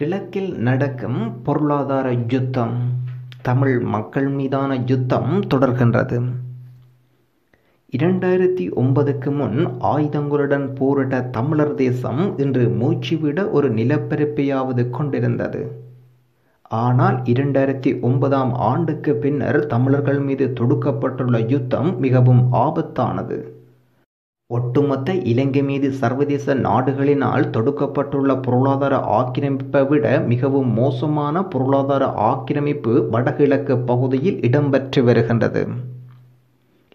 கிழக்கில் நடக்கும் பொருளாதார யுத்தம் தமிழ் மக்கள் மீதான யுத்தம் தொடர்கின்றது. இரண்டாயிரத்தி ஒன்பதுக்கு முன் ஆயுதங்களுடன் போரிட்ட தமிழர் தேசம் இன்று மூச்சுவிட ஒரு நிலப்பரப்பையாவது கொண்டிருந்தது. ஆனால் இரண்டாயிரத்தி ஒன்பதாம் ஆண்டுக்கு பின்னர் தமிழர்கள் மீது தொடுக்கப்பட்டுள்ள யுத்தம் மிகவும் ஆபத்தானது. ஒட்டுமொத்த இலங்கை மீது சர்வதேச நாடுகளினால் தொடுக்கப்பட்டுள்ள பொருளாதார ஆக்கிரமிப்பை விட மிகவும் மோசமான பொருளாதார ஆக்கிரமிப்பு வடகிழக்கு பகுதியில் இடம்பெற்று வருகின்றது.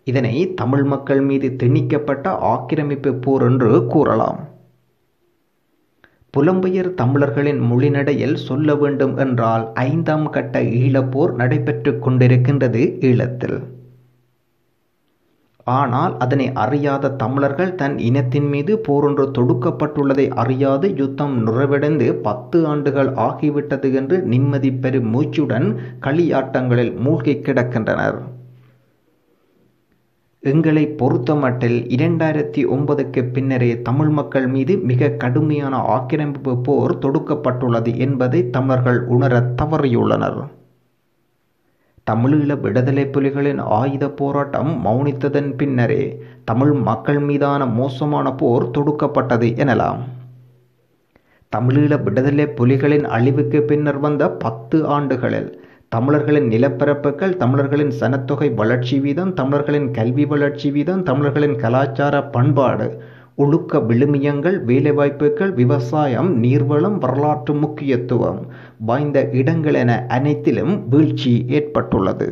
இதனை தமிழ் மக்கள் மீது திணிக்கப்பட்ட ஆக்கிரமிப்பு போர் என்று கூறலாம். புலம்பெயர் தமிழர்களின் மொழிநடையில் சொல்ல வேண்டும் என்றால் ஐந்தாம் கட்ட ஈழப்போர் நடைபெற்று கொண்டிருக்கின்றது ஈழத்தில். ஆனால் அதனை அறியாத தமிழர்கள் தன் இனத்தின் மீது போரொன்று தொடுக்கப்பட்டுள்ளதை அறியாது யுத்தம் நிறைவடைந்து பத்து ஆண்டுகள் ஆகிவிட்டது என்று நிம்மதி பெறும் மூச்சுடன் களியாட்டங்களில் மூழ்கி கிடக்கின்றனர். எங்களை பொறுத்தமட்டில் இரண்டாயிரத்தி ஒன்பதுக்கு பின்னரே தமிழ் மக்கள் மீது மிக கடுமையான ஆக்கிரமிப்பு போர் தொடுக்கப்பட்டுள்ளது என்பதை தமிழர்கள் உணர தவறியுள்ளனர். தமிழீழ விடுதலை புலிகளின் ஆயுத போராட்டம் மௌனித்ததன் பின்னரே தமிழ் மக்கள் மீதான மோசமான போர் தொடுக்கப்பட்டது எனலாம். தமிழீழ விடுதலை புலிகளின் அழிவுக்கு பின்னர் வந்த பத்து ஆண்டுகளில் தமிழர்களின் நிலப்பரப்புகள் தமிழர்களின் சனத்தொகை வளர்ச்சி வீதம் தமிழர்களின் கல்வி வளர்ச்சி வீதம் தமிழர்களின் கலாச்சார பண்பாடு ஒழுக்க விழுமியங்கள் வேலைவாய்ப்புகள் விவசாயம் நீர்வளம் வரலாற்று முக்கியத்துவம் வாய்ந்த இடங்கள் என அனைத்திலும் வீழ்ச்சி ஏற்பட்டுள்ளது.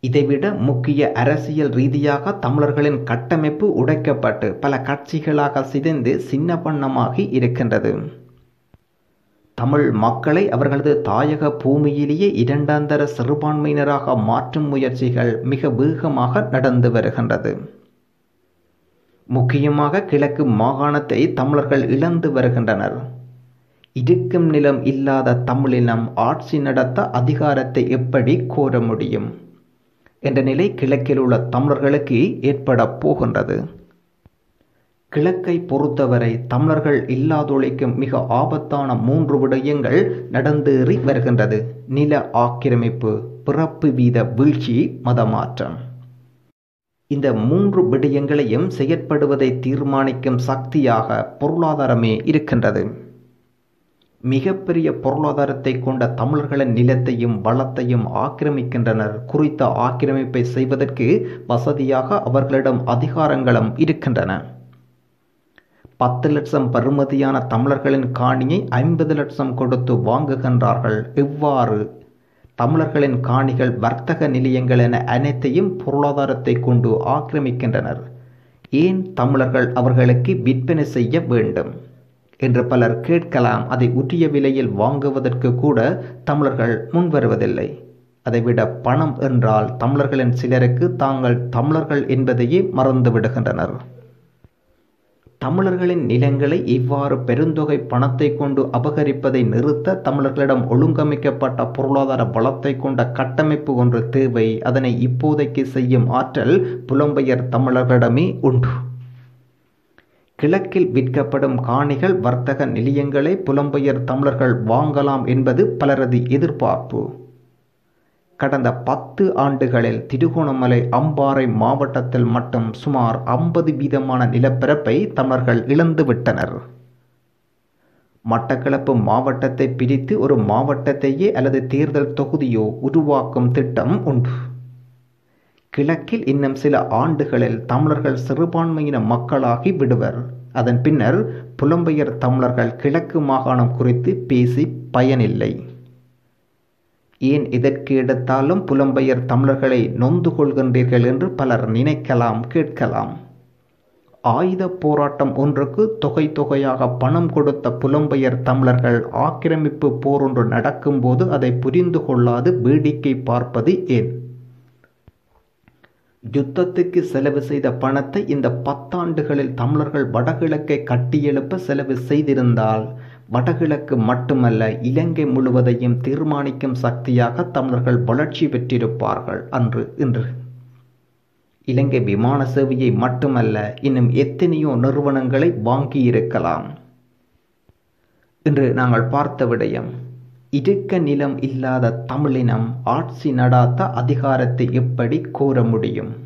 இதைவிட முக்கிய அரசியல் ரீதியாக தமிழர்களின் கட்டமைப்பு உடைக்கப்பட்டு பல கட்சிகளாக சிதைந்து சின்ன பண்ணமாகி இருக்கின்றது. தமிழ் மக்களை அவர்களது தாயக பூமியிலேயே இரண்டாந்தர சிறுபான்மையினராக மாற்றும் முயற்சிகள் மிக வேகமாக நடந்து வருகின்றது. முக்கியமாக கிழக்கு மாகாணத்தை தமிழர்கள் இழந்து வருகின்றனர். இருக்கும் நிலம் இல்லாத தமிழினம் ஆட்சி நடத்த அதிகாரத்தை எப்படி கோர முடியும்? என்ற நிலை கிழக்கில் உள்ள தமிழர்களுக்கு ஏற்பட போகின்றது. கிழக்கை பொறுத்தவரை தமிழர்கள் இல்லாதொழிக்கும் மிக ஆபத்தான மூன்று விடயங்கள் நடந்தேறி வருகின்றது. நில ஆக்கிரமிப்பு பிறப்பு வீத வீழ்ச்சி மதமாற்றம். இந்த மூன்று விடயங்களையும் செயற்படுவதை தீர்மானிக்கும் சக்தியாக பொருளாதாரமே இருக்கின்றது. மிகப்பெரிய பொருளாதாரத்தை கொண்ட தமிழர்களின் நிலத்தையும் வளத்தையும் ஆக்கிரமிக்கின்றனர். குறித்த ஆக்கிரமிப்பை செய்வதற்கு வசதியாக அவர்களிடம் அதிகாரங்களும் இருக்கின்றன. பத்து லட்சம் பருமதியான தமிழர்களின் காணியை ஐம்பது லட்சம் கொடுத்து வாங்குகின்றார்கள். இவ்வாறு தமிழர்களின் காணிகள் வர்த்தக நிலையங்கள் என அனைத்தையும் பொருளாதாரத்தை கொண்டு ஆக்கிரமிக்கின்றனர். ஏன் தமிழர்கள் அவர்களுக்கு விற்பனை செய்ய வேண்டும்? என்று பலர் கேட்கலாம். அதை உரிய விலையில் வாங்குவதற்கு கூட தமிழர்கள் முன்வருவதில்லை. அதைவிட பணம் என்றால் தமிழர்களின் சிலருக்கு தாங்கள் தமிழர்கள் என்பதையே மறந்து விடுகின்றனர் தமிழர்களின் நிலங்களை இவ்வாறு பெருந்தொகை பணத்தை கொண்டு அபகரிப்பதை நிறுத்த தமிழர்களிடம் ஒழுங்கமைக்கப்பட்ட பொருளாதார பலத்தை கொண்ட கட்டமைப்பு ஒன்று தேவை. அதனை இப்போதைக்கு செய்யும் ஆற்றல் புலம்பெயர் தமிழர்களிடமே உண்டு. கிழக்கில் விற்கப்படும் காணிகள் வர்த்தக நிலையங்களை புலம்பெயர் தமிழர்கள் வாங்கலாம் என்பது பலரது எதிர்பார்ப்பு. கடந்த பத்து ஆண்டுகளில் திருகோணமலை அம்பாறை மாவட்டத்தில் மட்டும் சுமார் ஐம்பது வீதமான நிலப்பரப்பை தமிழர்கள் இழந்துவிட்டனர் மட்டக்களப்பு மாவட்டத்தை பிரித்து ஒரு மாவட்டத்தையே அல்லது தேர்தல் தொகுதியோ உருவாக்கும் திட்டம் உண்டு. கிழக்கில் இன்னும் சில ஆண்டுகளில் தமிழர்கள் சிறுபான்மையின மக்களாகி விடுவர். அதன் பின்னர் புலம்பெயர் தமிழர்கள் கிழக்கு மாகாணம் குறித்து பேசி பயனில்லை. ஏன் எதற்கு எடுத்தாலும் புலம்பெயர் தமிழர்களை நொந்து கொள்கின்றீர்கள் என்று பலர் நினைக்கலாம் கேட்கலாம். ஆயுத போராட்டம் ஒன்றுக்கு தொகை தொகையாக பணம் கொடுத்த புலம்பெயர் தமிழர்கள் ஆக்கிரமிப்பு போர் ஒன்று நடக்கும்போது அதை புரிந்து கொள்ளாது வேடிக்கை பார்ப்பது ஏன்? யுத்தத்துக்கு செலவு செய்த பணத்தை இந்த பத்தாண்டுகளில் தமிழர்கள் வடகிழக்கை கட்டியெழுப்ப செலவு செய்திருந்தால் வடகிழக்கு மட்டுமல்ல இலங்கை முழுவதையும் தீர்மானிக்கும் சக்தியாக தமிழர்கள் வளர்ச்சி பெற்றிருப்பார்கள் அன்று இன்று. இலங்கை விமான சேவையை மட்டுமல்ல இன்னும் எத்தனையோ நிறுவனங்களை வாங்கியிருக்கலாம். இன்று நாங்கள் பார்த்த விடயம் இருக்க நிலம் இல்லாத தமிழினம் ஆட்சி நடாத்த அதிகாரத்தை எப்படி கோர முடியும்?